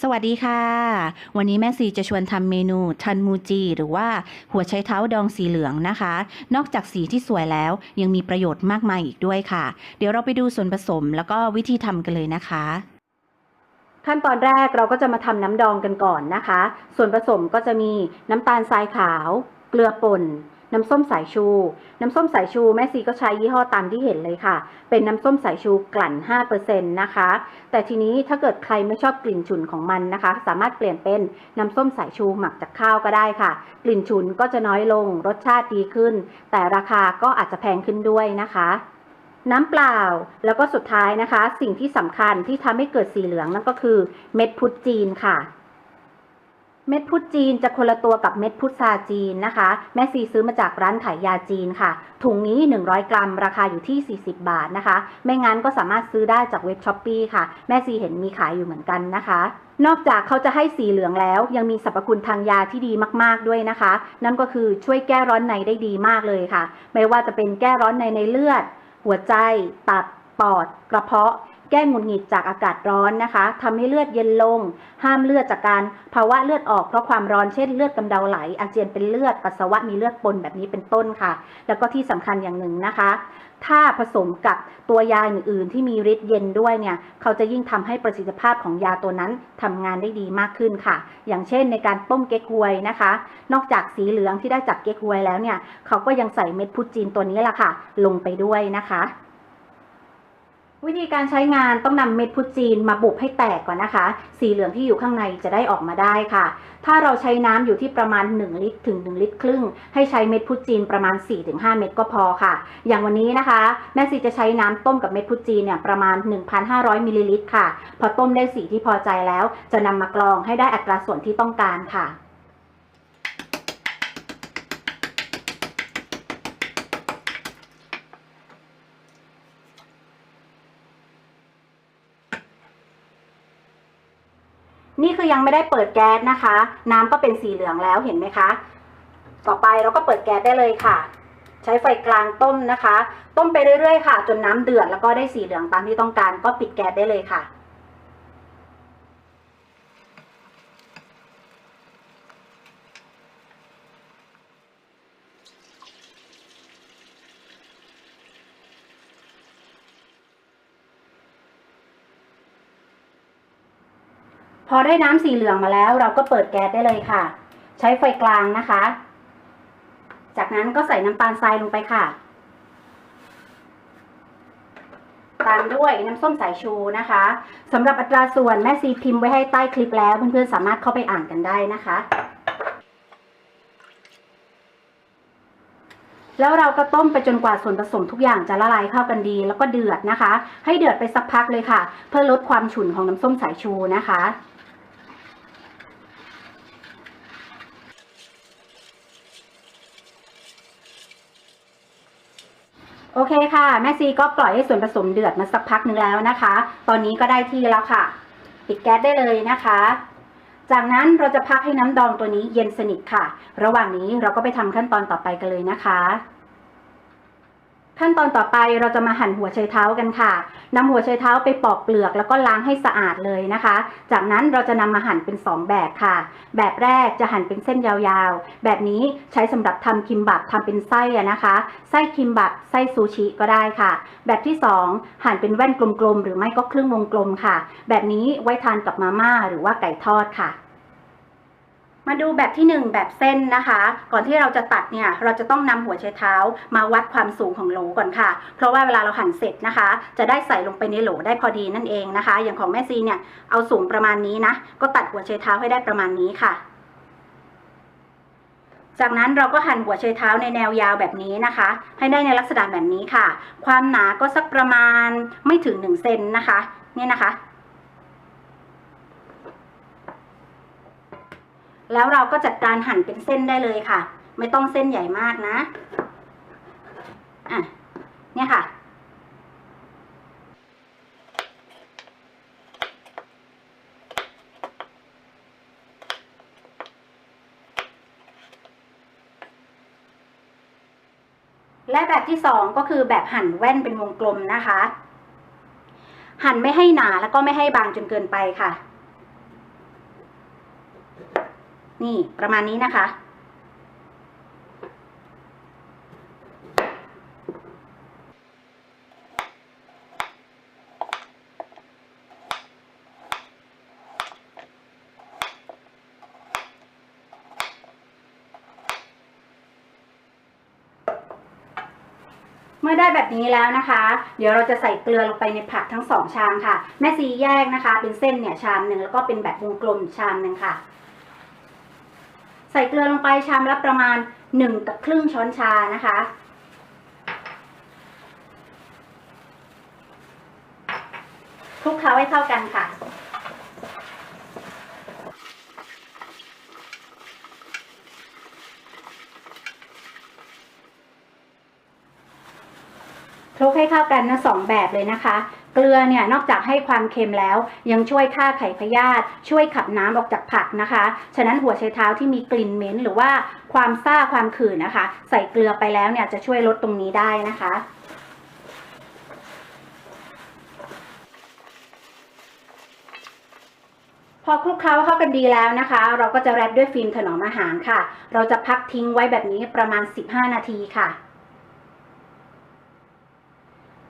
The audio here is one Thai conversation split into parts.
สวัสดีค่ะ วันนี้แม่ซีจะชวนทำเมนูทันมูจีหรือว่าหัวไชเท้าดองสีเหลืองนะคะ นอกจากสีที่สวยแล้วยังมีประโยชน์มากมายอีกด้วยค่ะ เดี๋ยวเราไปดูส่วนผสมแล้วก็วิธีทำกันเลยนะคะ ขั้นตอนแรกเราก็จะมาทำน้ำดองกันก่อนนะคะ ส่วนผสมก็จะมีน้ำตาลทรายขาว เกลือป่น น้ำส้มสายชู น้ำส้มสายชูแม่ซีก็ใช้ยี่ห้อตามที่เห็นเลยค่ะ เป็นน้ำส้มสายชูกลั่น 5%นะคะ แต่ทีนี้ถ้าเกิดใครไม่ชอบกลิ่นฉุนของมันนะคะ สามารถเปลี่ยนเป็นน้ำส้มสายชูหมักจากข้าวก็ได้ค่ะ กลิ่นฉุนก็จะน้อยลง รสชาติดีขึ้น แต่ราคาก็อาจจะแพงขึ้นด้วยนะคะน้ำเปล่าแล้วก็สุดท้ายนะคะ สิ่งที่สำคัญที่ทำให้เกิดสีเหลืองนั่นก็คือเม็ดพุทจีนค่ะ เม็ดพุทจีนจะคนละตัวกับเม็ดพุทราจีนนะคะ แม่ซีซื้อมาจากร้านขายยาจีนค่ะ ถุงนี้ 100 กรัม ราคาอยู่ที่ 40 บาทนะคะ ไม่งั้นก็สามารถซื้อได้จากเว็บช้อปปีค่ะ แม่ซีเห็นมีขายอยู่เหมือนกันนะคะ นอกจากเขาจะให้สีเหลืองแล้ว ยังมีสรรพคุณทางยาที่ดีมากๆด้วยนะคะ นั่นก็คือช่วยแก้ร้อนในได้ดีมากเลยค่ะ ไม่ว่าจะเป็นแก้ร้อนในในเลือด หัวใจ ตับ ปอด กระเพาะ ก้หงุดหงิดจากอากาศร้อนนะคะทำให้เลือดเย็นลง ห้ามเลือดจากการภาวะเลือดออกเพราะความร้อนเช่นเลือดกำเดาไหล อาเจียนเป็นเลือดปัสสาวะมีเลือดปนแบบนี้เป็นต้นค่ะ แล้วก็ที่สำคัญอย่างหนึ่งนะคะ ถ้าผสมกับตัวยาอื่นๆ ที่มีฤทธิ์เย็นด้วยเนี่ยเขาจะยิ่งทำให้ประสิทธิภาพของยาตัวนั้นทำงานได้ดีมากขึ้นค่ะ อย่างเช่นในการต้มเก๊กฮวยนะคะ นอกจากสีเหลืองที่ได้จากเก๊กฮวยแล้วเนี่ยเขาก็ยังใส่เม็ดพุทจีนตัวนี้แหละค่ะ ลงไปด้วยนะคะ วิธีการใช้งานต้องนำเม็ดพุทจีนมาบุบให้แตกก่อนนะคะ สีเหลืองที่อยู่ข้างในจะได้ออกมาได้ค่ะ ถ้าเราใช้น้ำอยู่ที่ประมาณ 1 ลิตรถึง 1 ลิตรครึ่ง ให้ใช้เม็ดพุทจีนประมาณ 4-5 เม็ดก็พอค่ะ อย่างวันนี้นะคะ แม่ซีจะใช้น้ำต้มกับเม็ดพุทจีนเนี่ยประมาณ 1,500มิลลิลิตรค่ะ พอต้มได้สีที่พอใจแล้ว จะนำมากรองให้ได้อัตราส่วนที่ต้องการค่ะ นี่คือ ยังไม่ได้เปิดแก๊สนะคะ น้ำก็เป็นสีเหลืองแล้วเห็นไหมคะ ต่อไปเราก็เปิดแก๊สได้เลยค่ะ ใช้ไฟกลางต้มนะคะ ต้มไปเรื่อยๆค่ะ จนน้ำเดือดแล้วก็ได้สีเหลืองตามที่ต้องการก็ปิดแก๊สได้เลยค่ะ พ อได้น้ำสีเหลืองมาแล้ว เราก็เปิดแก๊สได้เลยค่ะ ใช้ไฟกลางนะคะ จากนั้นก็ใส่น้ำตาลทรายลงไปค่ะ ตามด้วยน้ำส้มสายชูนะคะสำหรับอัตราส่วนแม่ซีพิมพ์ไว้ให้ใต้คลิปแล้วเพื่อนๆสามารถเข้าไปอ่านกันได้นะคะ แล้วเราก็ต้มไปจนกว่าส่วนผสมทุกอย่างจะละลายเข้ากันดี แล้วก็เดือดนะคะ ให้เดือดไปสักพักเลยค่ะ เพื่อลดความฉุนของน้ำส้มสายชูนะคะ โอเคค่ะ แม่ซีก็ปล่อยให้ส่วนผสมเดือดมาสักพักหนึ่งแล้วนะคะ ตอนนี้ก็ได้ที่แล้วค่ะ ปิดแก๊สได้เลยนะคะ จากนั้นเราจะพักให้น้ำดองตัวนี้เย็นสนิทค่ะ ระหว่างนี้เราก็ไปทำขั้นตอนต่อไปกันเลยนะคะ ขั้นตอนต่อไปเราจะมาหั่นหัวไชเท้ากันค่ะนำหัวไชเท้าไปปอกเปลือกแล้วก็ล้างให้สะอาดเลยนะคะ จากนั้นเราจะนำมาหั่นเป็น 2 แบบค่ะ แบบแรกจะหั่นเป็นเส้นยาวๆ แบบนี้ใช้สำหรับทำคิมบับทำเป็นไส้อะนะคะ ไส้คิมบับไส้ซูชิก็ได้ค่ะ แบบที่ 2 หั่นเป็นแว่นกลมๆ หรือไม่ก็ครึ่งวงกลมค่ะ แบบนี้ไว้ทานกับมาม่าหรือว่าไก่ทอดค่ะ มาดูแบบที่ 1 แบบเส้นนะคะ ก่อนที่เราจะตัดเนี่ยเราจะต้องนำหัวไชเท้า มาวัดความสูงของโหลก่อนค่ะ เพราะว่าเวลาเราหั่นเสร็จนะคะ จะได้ใส่ลงไปในโหลได้พอดีนั่นเองนะคะ อย่างของแม่ซีเนี่ยเอาสูงประมาณนี้นะ ก็ตัดหัวไชเท้าให้ได้ประมาณนี้ค่ะ จากนั้นเราก็หั่นหัวไชเท้าในแนวยาวแบบนี้นะคะ ให้ได้ในลักษณะแบบนี้ค่ะ ความหนาก็สักประมาณไม่ถึง1เซนนะคะ เนี่ยนะคะ แล้วเราก็จัดการหั่นเป็นเส้นได้เลยค่ะ ไม่ต้องเส้นใหญ่มากนะอะเนี่ยค่ะ และแบบที่สองก็คือแบบหั่นแว่นเป็นวงกลมนะคะ หั่นไม่ให้หนาแล้วก็ไม่ให้บางจนเกินไปค่ะ นี่ประมาณนี้นะคะ เมื่อได้แบบนี้แล้วนะคะ เดี๋ยวเราจะใส่เกลือลงไปในผักทั้งสองชามค่ะ แม่ซีแยกนะคะ เป็นเส้นเนี่ยชามหนึ่งแล้วก็เป็นแบบวงกลมชามหนึ่งค่ะ ใส่เกลือลงไปชามละประมาณหนึ่งกับครึ่งช้อนชานะคะ คลุกเคล้าให้เข้ากันค่ะคลุกให้เข้ากันนะสองแบบเลยนะคะ เกลือเนี่ยนอกจากให้ความเค็มแล้ว ยังช่วยฆ่าไข่พยาธิช่วยขับน้ำออกจากผักนะคะ ฉะนั้นหัวไชเท้าที่มีกลิ่นเหม็นหรือว่าความซ่าความขื่นนะคะ ใส่เกลือไปแล้วเนี่ยจะช่วยลดตรงนี้ได้นะคะพอคลุกเคล้าเข้ากันดีแล้วนะคะ เราก็จะแรปด้วยฟิล์มถนอมอาหารค่ะ เราจะพักทิ้งไว้แบบนี้ประมาณ 15 นาทีค่ะ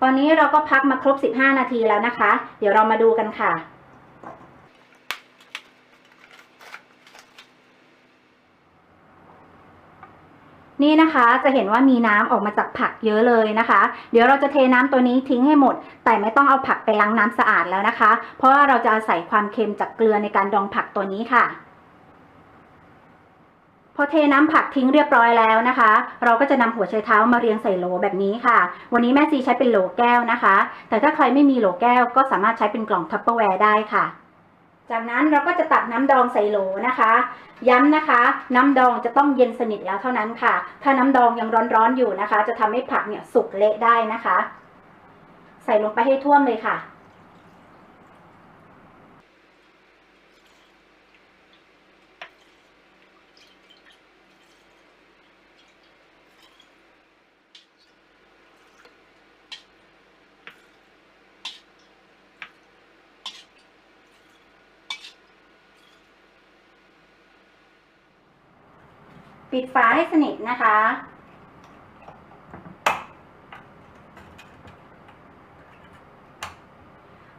ตอนนี้เราก็พักมาครบ 15 นาทีแล้วนะคะ เดี๋ยวเรามาดูกันค่ะ นี่นะคะจะเห็นว่ามีน้ำออกมาจากผักเยอะเลยนะคะ เดี๋ยวเราจะเทน้ำตัวนี้ทิ้งให้หมด แต่ไม่ต้องเอาผักไปล้างน้ำสะอาดแล้วนะคะ เพราะว่าเราจะอาศัยความเค็มจากเกลือในการดองผักตัวนี้ค่ะ พอเทน้ำผักทิ้งเรียบร้อยแล้วนะคะ เราก็จะนำหัวไชเท้ามาเรียงใส่โหลแบบนี้ค่ะ วันนี้แม่ซีใช้เป็นโหลแก้วนะคะ แต่ถ้าใครไม่มีโหลแก้วก็สามารถใช้เป็นกล่องทัพเปอร์แวร์ได้ค่ะ จากนั้นเราก็จะตักน้ำดองใส่โหลนะคะ ย้ำนะคะ น้ำดองจะต้องเย็นสนิทแล้วเท่านั้นค่ะ ถ้าน้ำดองยังร้อนๆอยู่นะคะ จะทำให้ผักเนี่ยสุกเละได้นะคะ ใส่ลงไปให้ท่วมเลยค่ะ ปิดฝาให้สนิทนะคะ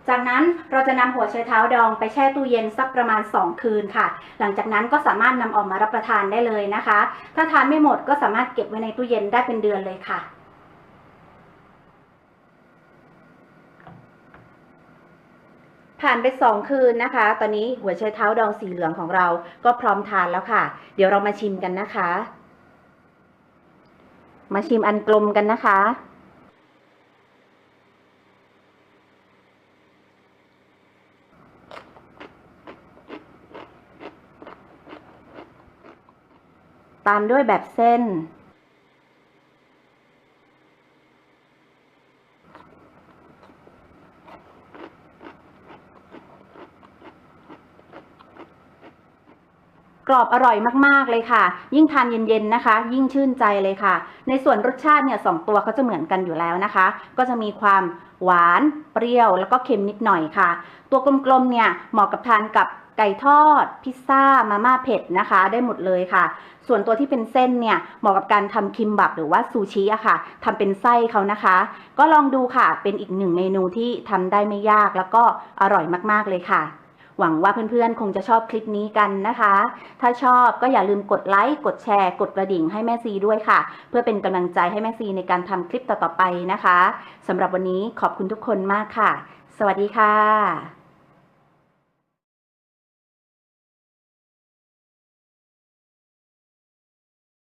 จากนั้นเราจะนำหัวไชเท้าดองไปแช่ตู้เย็นสักประมาณ 2 คืนค่ะ หลังจากนั้นก็สามารถนำออกมารับประทานได้เลยนะคะ ถ้าทานไม่หมดก็สามารถเก็บไว้ในตู้เย็นได้เป็นเดือนเลยค่ะ ผ่านไป 2 คืนนะคะ ตอนนี้หัวไชเท้าดองสีเหลืองของเราก็พร้อมทานแล้วค่ะ เดี๋ยวเรามาชิมกันนะคะ มาชิมอันกลมกันนะคะ ตามด้วยแบบเส้น กรอบอร่อยมากๆเลยค่ะ ยิ่งทานเย็นๆนะคะ ยิ่งชื่นใจเลยค่ะ ในส่วนรสชาติเนี่ยสองตัวเขาจะเหมือนกันอยู่แล้วนะคะ ก็จะมีความหวานเปรี้ยวแล้วก็เค็มนิดหน่อยค่ะ ตัวกลมๆเนี่ยเหมาะกับทานกับไก่ทอด พิซซ่า มาม่าเผ็ดนะคะ ได้หมดเลยค่ะ ส่วนตัวที่เป็นเส้นเนี่ยเหมาะกับการทำคิมบับหรือว่าซูชิอะค่ะทำเป็นไส้เขานะคะ ก็ลองดูค่ะเป็นอีกหนึ่งเมนูที่ทำได้ไม่ยากแล้วก็อร่อยมากๆเลยค่ะ หวังว่าเพื่อนๆ คงจะชอบคลิปนี้กันนะคะ ถ้าชอบก็อย่าลืมกดไลค์ กดแชร์ กดกระดิ่งให้แม่ซีด้วยค่ะ เพื่อเป็นกำลังใจให้แม่ซีในการทำคลิปต่อๆไปนะคะสำหรับวันนี้ขอบคุณทุกคนมากค่ะ สวัสดีค่ะ